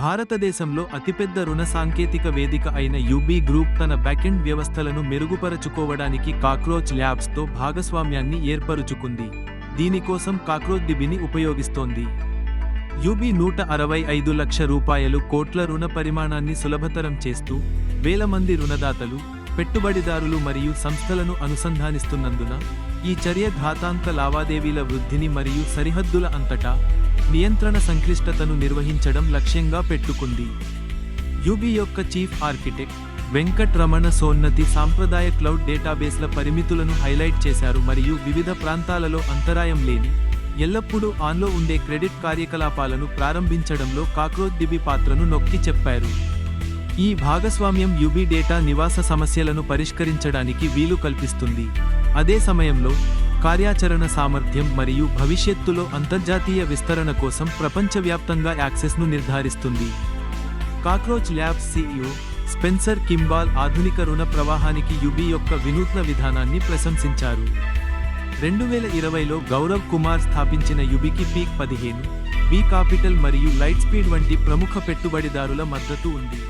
భారతదేశంలో అతిపెద్ద రుణ సాంకేతిక వేదిక అయిన యూబీ గ్రూప్ తన బ్యాకెండ్ వ్యవస్థలను మెరుగుపరచుకోవడానికి కాక్రోచ్ ల్యాబ్స్తో భాగస్వామ్యాన్ని ఏర్పరుచుకుంది. దీనికోసం కాక్రోచ్ డిబిని ఉపయోగిస్తోంది. యూబీ నూట అరవై ఐదు లక్ష రూపాయలు కోట్ల రుణ పరిమాణాన్ని సులభతరం చేస్తూ వేల మంది రుణదాతలు పెట్టుబడిదారులు మరియు సంస్థలను అనుసంధానిస్తున్నందున ఈ చర్య ఘాతాంక లావాదేవీల వృద్ధిని మరియు సరిహద్దుల అంతటా నియంత్రణ సంక్లిష్టతను నిర్వహించడం లక్ష్యంగా పెట్టుకుంది. యూబీ యొక్క చీఫ్ ఆర్కిటెక్ట్ వెంకట్ రమణ సోన్నతి సాంప్రదాయ క్లౌడ్ డేటాబేస్ల పరిమితులను హైలైట్ చేశారు మరియు వివిధ ప్రాంతాలలో అంతరాయం లేని ఎల్లప్పుడూ ఆన్లో ఉండే క్రెడిట్ కార్యకలాపాలను ప్రారంభించడంలో కాక్రోచ్ పాత్రను నొక్కి చెప్పారు. ఈ భాగస్వామ్యం యుబి డేటా నివాస సమస్యలను పరిష్కరించడానికి వీలు కల్పిస్తుంది. అదే సమయంలో కార్యాచరణ సామర్థ్యం మరియు భవిష్యత్తులో అంతర్జాతీయ విస్తరణ కోసం ప్రపంచవ్యాప్తంగా యాక్సెస్ను నిర్ధారిస్తుంది. Cockroach Lab CEO Spencer Kimball ఆధునిక రుణ ప్రవాహానికి యుబి యొక్క వినూత్న విధానాన్ని ప్రశంసించారు. రెండు వేల ఇరవైలో గౌరవ్ కుమార్ స్థాపించిన యుబికి పీక్ పదిహేను బి కాపిటల్ మరియు లైట్ స్పీడ్ వంటి ప్రముఖ పెట్టుబడిదారుల మద్దతు ఉంది.